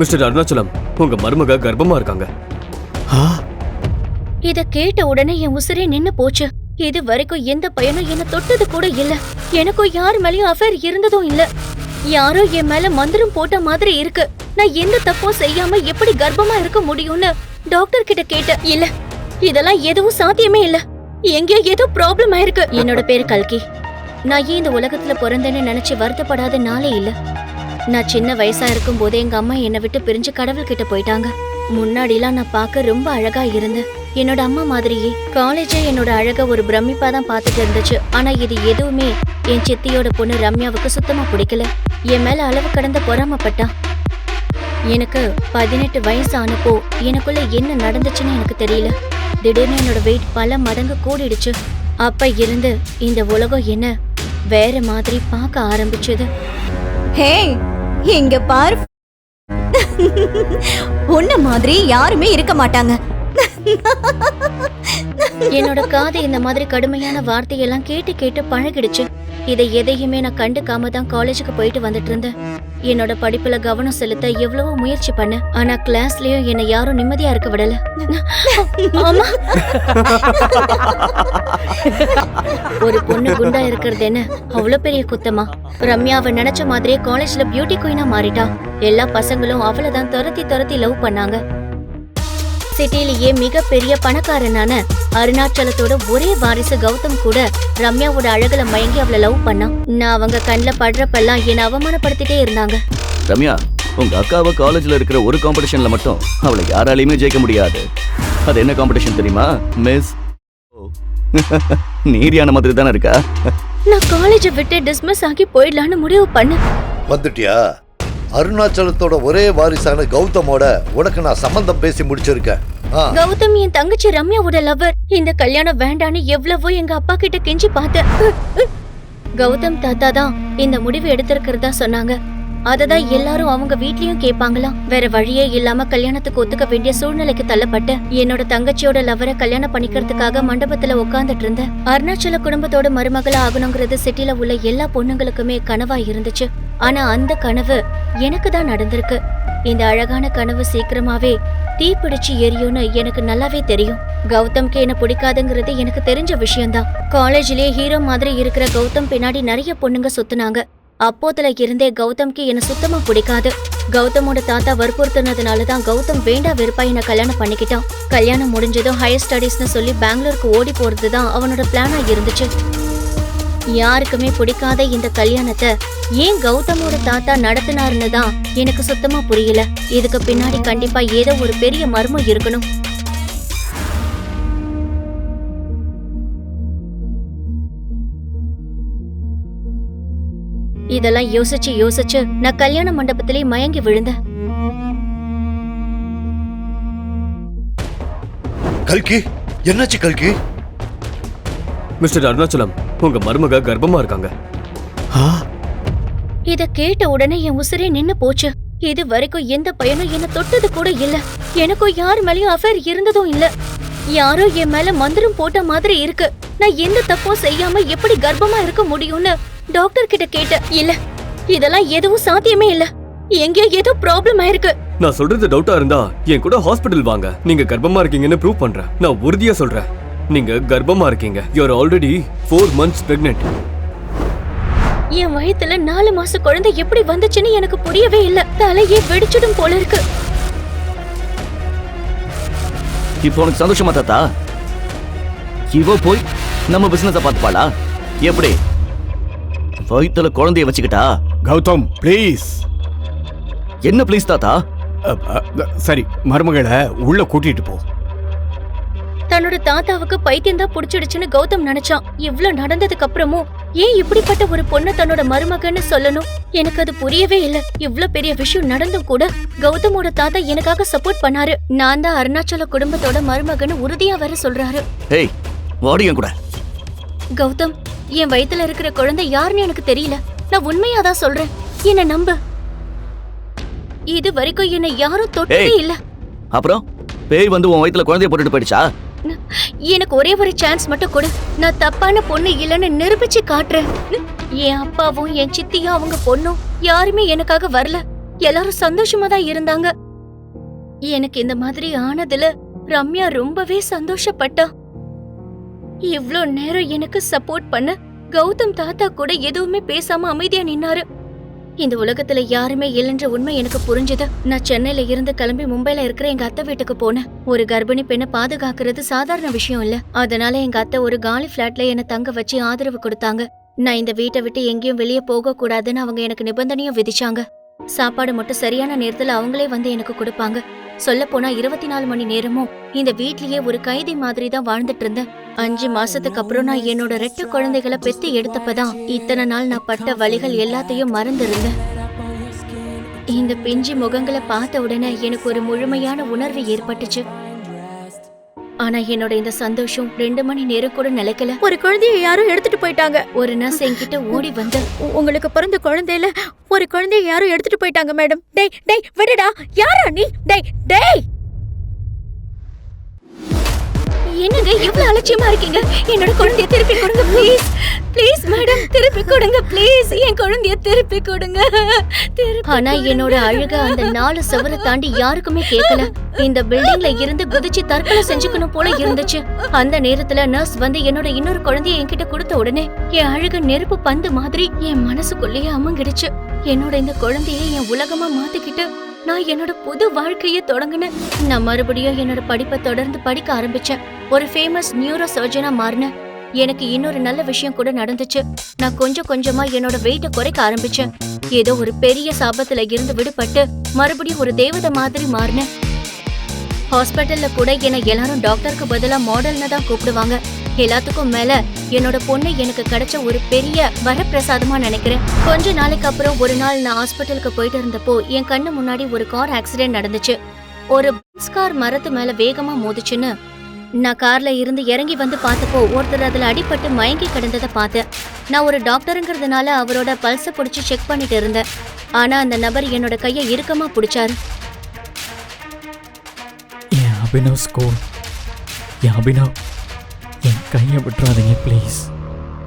Mister Arunachalam உங்க மருமக கர்ப்பமா இருக்காங்க. இத கேட்ட உடனே என் உசிரே நின்னு போச்சு. இது வரைக்கும் எந்த பையனும் என்ன தொட்டது கூட இல்ல. எனக்கும் யார் மேலயும் அஃபேர் இருந்ததும் இல்ல. யாரோ என் மேல மந்திரம் போட்ட மாதிரி இருக்கு. நான் எந்த தப்பும் செய்யாம எப்படி கர்ப்பமா இருக்க முடியும்னு டாக்டர் கிட்ட கேட்டேன். இல்ல இதெல்லாம் எதுவும் சாத்தியமே இல்ல. எங்கேயோ ஏதோ ப்ராப்ளம் ஆயிருக்கு. என்னோட பேரு கல்கி. நான் ஏன் இந்த உலகத்துல பிறந்தேன்னு நினைச்சு வருத்தப்படாத நாளே இல்ல. நான் சின்ன வயசா இருக்கும் போதே எங்க அம்மா என்னை விட்டு பிரிஞ்சு கடவுள் கிட்ட போயிட்டாங்க. முன்னாடிலாம் நான் பார்க்க ரொம்ப அழகா இருந்தேன். என்னோட அம்மா மாதிரியே காலேஜே என்னோட அழக ஒரு பிரமிப்பா தான் பார்த்துட்டு இருந்துச்சு. ஆனா இது எதுவுமே என் சித்தியோட பொண்ணு ரம்யாவுக்கு சுத்தமா பிடிக்கல. என் மேல அளவு கடந்த பொறாமப்பட்டா. எனக்கு பதினெட்டு வயசு ஆனப்போ எனக்குள்ள என்ன நடந்துச்சுன்னு எனக்கு தெரியல. திடீர்னு என்னோட வெயிட் பல மடங்கு கூடிடுச்சு. அப்ப இருந்து இந்த உலகம் என்ன வேற மாதிரி பார்க்க ஆரம்பிச்சது. ஹே எங்க பார். உன்ன மாதிரி யாருமே இருக்க மாட்டாங்க. என்னோட காது இந்த மாதிரி கடுமையான வார்த்தையெல்லாம் கேட்டு கேட்டு பழகிடுச்சு. இதை எதையுமே நான் கண்டுக்காம தான் காலேஜுக்கு போயிட்டு வந்துட்டு இருந்தேன். என்னோட படிப்புல கவனம் செலுத்த எவ்வளவோ முயற்சி பண்ணேன். ஆனா கிளாஸ்லயும் என்னை யாரும் நிம்மதியா இருக்க விடல. ஆமா. ஒரு பொண்ணு குண்டா இருக்கிறது என்ன? அவ்வளவு பெரிய குத்தமா? ரம்யாவை நினைச்ச மாதிரியே காலேஜ்ல பியூட்டி குயினா மாறிட்டா. எல்லா பசங்களும் அவளை தான் துரத்தி துரத்தி லவ் பண்ணாங்க. சிட்டிலேயே மிகப்பெரிய பணக்காரனான அருணாச்சலத்தோட ஒரே வாரிசு கௌதம் கூட ரம்யாவோட அழகுல மயங்கி அவளை லவ் பண்ணான் நான் அவங்க கண்ணில் படுறப்பெல்லாம் என்னை அவமானப்படுத்திட்டே இருந்தாங்க. ரம்யா உங்க அக்காவை காலேஜ்ல இருக்கிற ஒரு காம்படிஷன்ல மட்டும் அவளை யாராலையுமே ஜெயிக்க முடியாது. அது என்ன காம்படிஷன் தெரியுமா? மிஸ் நீரியான மாதிரி தானே இருக்கா? நான் காலேஜை விட்டு டிஸ்மிஸ் ஆகி போயிடலான்னு முடிவு பண்ணேன். வந்துட்டியா? அருணாச்சலத்தோட ஒரே வாரிசான கௌதமோட உனக்கு நான் சம்பந்தம் பேசி முடிச்சிருக்கேன். கௌதம் என் தங்கச்சி ரம்யாவோட லவர் இந்த கல்யாணம் வேண்டான்னு எவ்வளவோ எங்க அப்பா கிட்ட கெஞ்சி பார்த்தேன். கௌதம் தாத்தா தான் இந்த முடிவு எடுத்திருக்கிறதா சொன்னாங்க. அததான் எல்லாரும் அவங்க வீட்லயும் கேட்பாங்களாம் வேற வழியே இல்லாம கல்யாணத்துக்கு ஒத்துக்க வேண்டிய சூழ்நிலைக்கு தள்ளப்பட்ட என்னோட தங்கச்சியோட லவரை கல்யாணம் பண்ணிக்கிறதுக்காக மண்டபத்துல உட்கார்ந்துட்டு இருந்தேன். அருணாச்சல குடும்பத்தோட மருமகளா ஆகணுங்கிறது சிட்டில உள்ள எல்லா பொண்ணுங்களுக்குமே கனவா இருந்துச்சு. ஆனா அந்த கனவு எனக்கு தான் நடந்திருக்கு. இந்த அழகான கனவு சீக்கிரமாவே தீப்பிடிச்சு எரியும்னு எனக்கு நல்லாவே தெரியும். கௌதம்க்கு என்ன பிடிக்காதுங்கிறது எனக்கு தெரிஞ்ச விஷயம்தான். காலேஜ்லயே ஹீரோ மாதிரி இருக்கிற கௌதம் பின்னாடி நிறைய பொண்ணுங்க சுத்துனாங்க. அப்போதுல இருந்தே கௌதம்க்கு என்ன சுத்தமா பிடிக்காது. கௌதமோட தாத்தா வற்புறுத்தினதுனால தான் கௌதம் வேண்டா வெறுப்பா என்ன கல்யாணம் பண்ணிக்கிட்டான். கல்யாணம் முடிஞ்சதும் ஹையர் ஸ்டடீஸ்னு சொல்லி பெங்களூருக்கு ஓடி போறது தான் அவனோட பிளானா இருந்துச்சு. யாருக்குமே பிடிக்காத இந்த கல்யாணத்தை ஏன் கௌதமோட தாத்தா நடத்தினாருன்னு தான் எனக்கு சுத்தமா புரியல. இதுக்கு பின்னாடி கண்டிப்பா ஏதோ ஒரு பெரிய மர்மம் இருக்கணும். இதெல்லாம் யோசிச்சு யோசிச்சு நான் கல்யாண மண்டபத்திலே மயங்கி விழுந்தேன். கல்கி? என்னாச்சு கல்கி? மிஸ்டர் அருணாச்சலம் உங்க மருமக கர்ப்பமா இருக்காங்க. இத கேட்ட உடனே என் உசிரே நின்னு போச்சு. இது வரைக்கும் எந்த பையனும் என்ன தொட்டது கூட இல்ல. எனக்கும் யார் மேலயும் அஃபேர் இருந்ததும் இல்ல. யாரோ என் மேல மந்திரம் போட்ட மாதிரி இருக்கு. நான் எந்த தப்பும் செய்யாம எப்படி கர்ப்பமா இருக்க முடியும்னு டாக்டர் கிட்ட கேட்டேன். இல்ல இதெல்லாம் எதுவும் சாத்தியமே இல்ல. எங்கேயோ ஏதோ ப்ராப்ளம் ஆயிருக்கு. நான் சொல்றது டவுட்டா இருந்தா என் கூட ஹாஸ்பிடல் வாங்க. நீங்க கர்ப்பமா இருக்கீங்கன்னு ப்ரூவ் பண்றேன். நான் உறுதியா சொல்றேன். நீங்க கர்ப்பமா இருக்கீங்க. You are already four months pregnant என் வயித்துல நாலு மாச குழந்தை எப்படி வந்துச்சுன்னு எனக்கு புரியவே இல்ல. தலையே வெடிச்சிடும் போல இருக்கு. இப்போ உனக்கு சந்தோஷமா தாத்தா? இவ போய் நம்ம பிசினஸ பார்த்துப்பாளா? எப்படி? வயித்துல குழந்தைய வச்சுக்கிட்டா? கௌதம் ப்ளீஸ் என்ன ப்ளீஸ் தாத்தா? சரி மருமகளை உள்ள கூட்டிட்டு போ. தன்னோட தாத்தாவுக்கு பைத்தியம் தான் புடிச்சிடுச்சுன்னு கௌதம் நினைச்சான். இவ்ளோ நடந்ததுக்கு அப்புறமும் ஏன் இப்படிப்பட்ட ஒரு பொண்ணு தன்னோட மருமகன்னு சொல்லணும்? எனக்கு அது புரியவே இல்ல. இவ்ளோ பெரிய விஷயம் நடந்தும் கூட கௌதமோட தாத்தா எனக்காக சப்போர்ட் பண்ணாரு. நான் தான் அருணாச்சல குடும்பத்தோட மருமகன்னு உறுதியா வர சொல்றாரு. ஏய் வாடி கூட. கௌதம் என் வயித்துல இருக்கிற குழந்தை யாருன்னு எனக்கு தெரியல. நான் உண்மையா தான் சொல்றேன். என்ன நம்பு. இது வரைக்கும் என்னை யாரும் தொட்டதே ஏய். இல்ல. அப்புறம் பேய் வந்து உன் வயித்துல குழந்தைய போட்டுட்டு போயிடுச்சா? எனக்கு ஒரே ஒரு சான்ஸ் மட்டும் கொடு. நான் தப்பான பொண்ணு இல்லைன்னு நிரூபிச்சு காட்டுறேன். என் அப்பாவும் என் சித்தியும் அவங்க பொண்ணும் யாருமே எனக்காக வரல. எல்லாரும் சந்தோஷமா தான் இருந்தாங்க. எனக்கு இந்த மாதிரி ஆனதுல ரம்யா ரொம்பவே சந்தோஷப்பட்டா. இவ்ளோ நேரம் எனக்கு சப்போர்ட் பண்ண கௌதம் தாத்தா கூட எதுவுமே பேசாம அமைதியா நின்னாரு. இந்த உலகத்துல யாருமே இல்லைன்ற உண்மை எனக்கு புரிஞ்சுது. நான் சென்னையில இருந்து கிளம்பி மும்பைல இருக்கிற எங்க அத்தை வீட்டுக்கு போனேன். ஒரு கர்ப்பிணி பெண்ணை பாதுகாக்கிறது சாதாரண விஷயம் இல்ல. அதனால எங்க அத்தை ஒரு காலி பிளாட்ல என்ன தங்க வச்சு ஆதரவு கொடுத்தாங்க. நான் இந்த வீட்டை விட்டு எங்கேயும் வெளியே போக கூடாதுன்னு அவங்க எனக்கு நிபந்தனையும் விதிச்சாங்க. சாப்பாடு மட்டும் சரியான நேரத்துல அவங்களே வந்து எனக்கு கொடுப்பாங்க. சொல்ல போனா இருபத்தி நாலு மணி நேரமும் இந்த வீட்லயே ஒரு கைதி மாதிரி தான் வாழ்ந்துட்டு இருந்தேன். அஞ்சு மாசத்துக்கு அப்புறம் நான் என்னோட ரெட்ட குழந்தைகளை பெத்து எடுத்தப்பதான் இத்தனை நாள் நான் பட்ட வலிகள் எல்லாத்தையும் மறந்திருந்தேன். இந்த பிஞ்சு முகங்களை பார்த்த உடனே எனக்கு ஒரு முழுமையான உணர்வு ஏற்பட்டுச்சு. ஆனா என்னோட இந்த சந்தோஷம் ரெண்டு மணி நேரம் கூட நிலைக்கல. ஒரு குழந்தைய யாரும் எடுத்துட்டு போயிட்டாங்க. ஒரு நர்ஸ் என்கிட்ட ஓடி வந்து "உ- உங்களுக்கு பிறந்த குழந்தையில ஒரு குழந்தைய யாரும் எடுத்துட்டு போயிட்டாங்க மேடம். டேய் டேய் விடுடா. யாரா நீ? டேய் டேய்! எவ்வளவு அலட்சியமா இருக்கீங்க? என்னோட குழந்தைய திருப்பி கொடுங்க ப்ளீஸ் ப்ளீஸ் மேடம் திருப்பி கொடுங்க ப்ளீஸ் என் குழந்தைய திருப்பி கொடுங்க. ஆனா என்னோட அழுக அந்த நாலு சுவரை தாண்டி யாருக்குமே கேட்கல. இந்த பில்டிங்ல இருந்து குதிச்சு தற்கொலை செஞ்சுக்கணும் போல இருந்துச்சு. அந்த நேரத்துல நர்ஸ் வந்து என்னோட இன்னொரு குழந்தைய என்கிட்ட கொடுத்த உடனே என் அழுக நெருப்பு பந்து மாதிரி என் மனசுக்குள்ளேயே அமுங்கிடுச்சு. என்னோட இந்த குழந்தைய என் உலகமா மாத்திக்கிட்டு நான் என்னோட புது வாழ்க்கையை தொடங்கினேன். நான் மறுபடியும் என்னோட படிப்பை தொடர்ந்து படிக்க ஆரம்பிச்சேன். ஒரு ஃபேமஸ் நியூரோ சர்ஜனா மாறினேன் எனக்கு இன்னொரு நல்ல விஷயம் கூட நடந்துச்சு. நான் கொஞ்சம் கொஞ்சமா என்னோட வெயிட்ட குறைக்க ஆரம்பிச்சேன். ஏதோ ஒரு பெரிய சாபத்துல இருந்து விடுபட்டு மறுபடியும் ஒரு தேவதை மாதிரி மாறினேன் ஹாஸ்பிட்டல்ல கூட என்ன எல்லாரும் டாக்டருக்கு பதிலா மாடல்னு தான் கூப்பிடுவாங்க. எல்லாத்துக்கும் மேல என்னோட பொண்ணு எனக்கு கிடைச்ச ஒரு பெரிய வரப்பிரசாதமா நினைக்கிறேன். கொஞ்ச நாளைக்கு அப்புறம் ஒரு நாள் நான் ஹாஸ்பிட்டலுக்கு போயிட்டு இருந்தப்போ என் கண்ணு முன்னாடி ஒரு கார் ஆக்சிடென்ட் நடந்துச்சு. ஒரு பஸ் கார் மரத்து மேல வேகமா மோதிச்சுன்னு நான் கார்ல இருந்து இறங்கி வந்து பார்த்தப்போ ஒருத்தர் அதுல அடிபட்டு மயங்கி கிடந்ததை பார்த்தேன். நான் ஒரு டாக்டருங்கிறதுனால அவரோட பல்ஸ பிடிச்சி செக் பண்ணிட்டு இருந்தேன். ஆனா அந்த நபர் என்னோட கையை இறுக்கமா பிடிச்சாரு. என் அபினவ் ஸ்கூல் என் அபினவ் என் கையை விட்டுறாதீங்க ப்ளீஸ்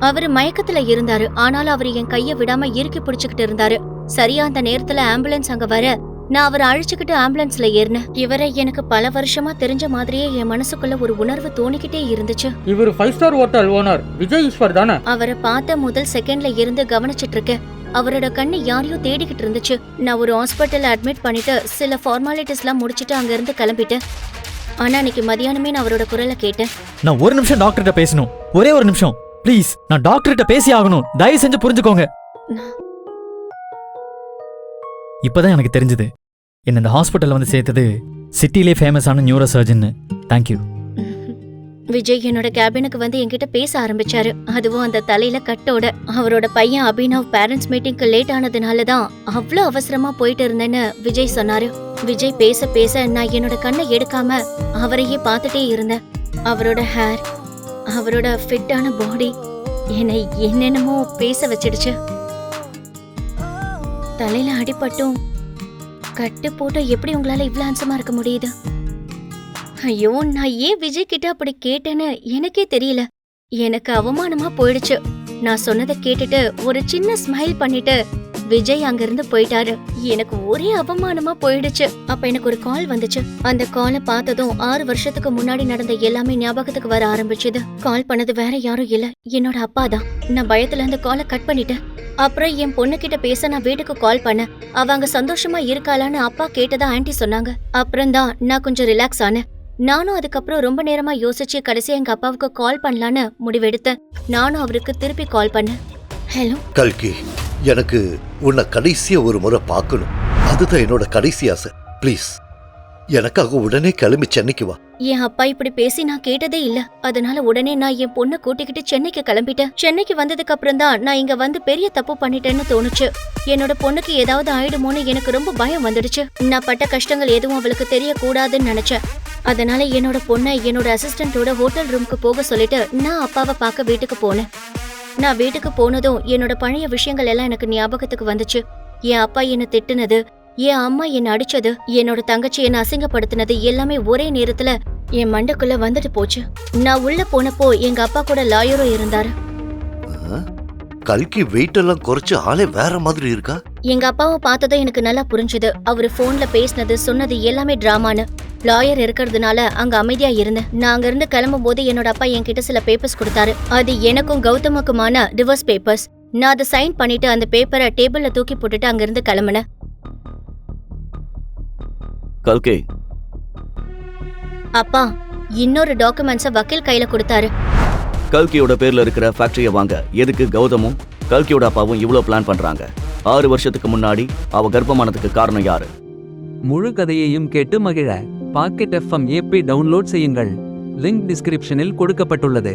அவரு மயக்கத்துல இருந்தாரு. ஆனாலும் அவர் என் கைய விடாம இறுக்கி பிடிச்சுக்கிட்டு இருந்தாரு. சரியா அந்த நேரத்துல ஆம்புலன்ஸ் அங்க வர நான் அவரை அழிச்சுக்கிட்டு ஆம்புலன்ஸ்ல ஏறினேன். இவரை எனக்கு பல வருஷமா தெரிஞ்ச மாதிரியே என் மனசுக்குள்ள ஒரு உணர்வு தோணிக்கிட்டே இருந்துச்சு. இவர் five star hotel owner Vijay Eswar தானே? அவரை பார்த்த முதல் செகண்ட்ல இருந்து கவனிச்சிட்டு இருக்கேன். அவரோட கண்ணு யாரையோ தேடிக்கிட்டு இருந்துச்சு. நான் ஒரு ஹாஸ்பிட்டல்ல அட்மிட் பண்ணிட்டு சில ஃபார்மாலிட்டிஸ்லாம் முடிச்சிட்டு அங்க இருந்து கிளம்பிட்டேன். ஆனா அன்னைக்கு மதியானமே நான் அவரோட குரலை கேட்டேன். நான் ஒரு நிமிஷம் டாக்டர்கிட்ட பேசணும். ஒரே ஒரு நிமிஷம். ப்ளீஸ் நான் டாக்டர்கிட்ட பேசி ஆகணும். தயவு செஞ்சு புரிஞ்சுக்கோங்க. இப்போதான் எனக்கு தெரிஞ்சது. என்ன இந்த ஹாஸ்பிட்டலில் வந்து சேர்த்தது சிட்டிலே ஃபேமஸான நியூரோ சர்ஜன் தேங்க்யூ விஜய் என்னோட கேபினுக்கு வந்து என்கிட்ட பேச ஆரம்பிச்சாரு. அதுவும் அந்த தலையில கட்டோட. அவரோட பையன் அபினவ் பேரண்ட்ஸ் மீட்டிங்க்கு லேட் ஆனதுனால தான் அவ்வளோ அவசரமா போயிட்டு இருந்தேன்னு விஜய் சொன்னாரு. விஜய் பேச பேச நான் என்னோட கண்ணை எடுக்காம அவரையே பார்த்துட்டே இருந்தேன். அவரோட ஹேர் அவரோட ஃபிட்டான பாடி என்னை என்னென்னமோ பேச வச்சிடுச்சு. தலையில அடிபட்டும். கட்டு போட்டு எப்படி உங்களால இவ்வளோ அம்சமா இருக்க முடியுது? ஐயோ நான் ஏன் விஜய் கிட்ட அப்படி கேட்டேன்னு எனக்கே தெரியல. எனக்கு அவமானமா போயிடுச்சு. நான் சொன்னதை கேட்டுட்டு ஒரு சின்ன ஸ்மைல் பண்ணிட்டு விஜய் அங்கிருந்து போயிட்டாரு. எனக்கு ஒரே அவமானமா போயிடுச்சு. அப்ப எனக்கு ஒரு கால் வந்துச்சு. அந்த காலை பார்த்ததும் ஆறு வருஷத்துக்கு முன்னாடி நடந்த எல்லாமே ஞாபகத்துக்கு வர ஆரம்பிச்சது. கால் பண்ணது வேற யாரும் இல்ல. என்னோட அப்பா தான் நான் பயத்துல அந்த காலை கட் பண்ணிட்டேன். அப்புறம் என் பொண்ணு கிட்ட பேச நான் வீட்டுக்கு கால் பண்ணேன் அவங்க சந்தோஷமா இருக்காளான்னு அப்பா கேட்டதா ஆன்ட்டி சொன்னாங்க. அப்புறம் தான் நான் கொஞ்சம் ரிலாக்ஸ் ஆனேன். நானும் அதுக்கப்புறம் ரொம்ப நேரமா யோசிச்சு கடைசி எங்க அப்பாவுக்கு கால் பண்ணலான்னு முடிவெடுத்தேன். நானும் அவருக்கு திருப்பி கால் பண்ணேன். ஹலோ கல்கி எனக்கு உன்னை கடைசியா ஒரு முறை பார்க்கணும். அதுதான் என்னோட கடைசி ஆசை. ப்ளீஸ் எனக்காக உடனே கிளம்பி சென்னைக்கு வா. என் அப்பா இப்படி பேசி நான் கேட்டதே இல்ல. அதனால உடனே நான் என் பொண்ணை கூட்டிக்கிட்டு சென்னைக்கு கிளம்பிட்டேன். சென்னைக்கு வந்ததுக்கு அப்புறம் தான் நான் இங்க வந்து பெரிய தப்பு பண்ணிட்டேன்னு தோணுச்சு. என்னோட பொண்ணுக்கு ஏதாவது ஆயிடுமோன்னு எனக்கு ரொம்ப பயம் வந்துடுச்சு. நான் பட்ட கஷ்டங்கள் எதுவும் அவளுக்கு தெரியக்கூடாதுன்னு நினைச்சேன். அதனால என்னோட பொண்ணை என்னோட அசிஸ்டன்ட்டோட ஹோட்டல் ரூமுக்கு போக சொல்லிட்டு நான் அப்பாவை பார்க்க வீட்டுக்கு போனேன். நான் வீட்டுக்கு போனதும் என்னோட பழைய விஷயங்கள் எல்லாம் எனக்கு ஞாபகத்துக்கு வந்துச்சு. என் அப்பா என்ன திட்டுனது என் அம்மா என்ன அடிச்சது என்னோட தங்கச்சி என்ன அசிங்கப்படுத்தினது எல்லாமே ஒரே நேரத்துல என் மண்டைக்குள்ள வந்துட்டு போச்சு. நான் உள்ள போனப்போ எங்க அப்பா கூட லாயரும் இருந்தாரு. கல்கி வெயிட் எல்லாம் குறைச்சு ஆளே வேற மாதிரி இருக்கா? எங்க அப்பாவை பார்த்ததும் எனக்கு நல்லா புரிஞ்சுது. அவரு போன்ல பேசினது சொன்னது எல்லாமே டிராமான்னு லாயர் இருக்கிறதுனால அங்க அமைதியா இருந்தேன் நான் அங்க இருந்து கிளம்பும் போது என்னோட அப்பா என்கிட்ட சில பேப்பர்ஸ் கொடுத்தாரு. அது எனக்கும் கௌதமுக்குமான டிவோர்ஸ் பேப்பர்ஸ் நான் அதை சைன் பண்ணிட்டு அந்த பேப்பரை டேபிள்ல தூக்கி போட்டுட்டு அங்க இருந்து கிளம்புனேன். கல்கே. அப்பா இன்னொரு டாக்குமெண்ட்ஸை வக்கீல் கையில கொடுத்தாரு. கல்கியோட பேர்ல இருக்கிற ஃபேக்டரியை வாங்க. எதுக்கு கௌதமும் கல்கியோட அப்பாவும் இவ்வளோ பிளான் பண்றாங்க? ஆறு வருஷத்துக்கு முன்னாடி அவ கர்ப்பமானதுக்கு காரணம் யாரு? முழு கதையையும் கேட்டு மகிழ. பாக்கெட் எஃப்எம் ஏபி டவுன்லோட் செய்யுங்கள். லிங்க் டிஸ்கிரிப்ஷனில் கொடுக்கப்பட்டுள்ளது.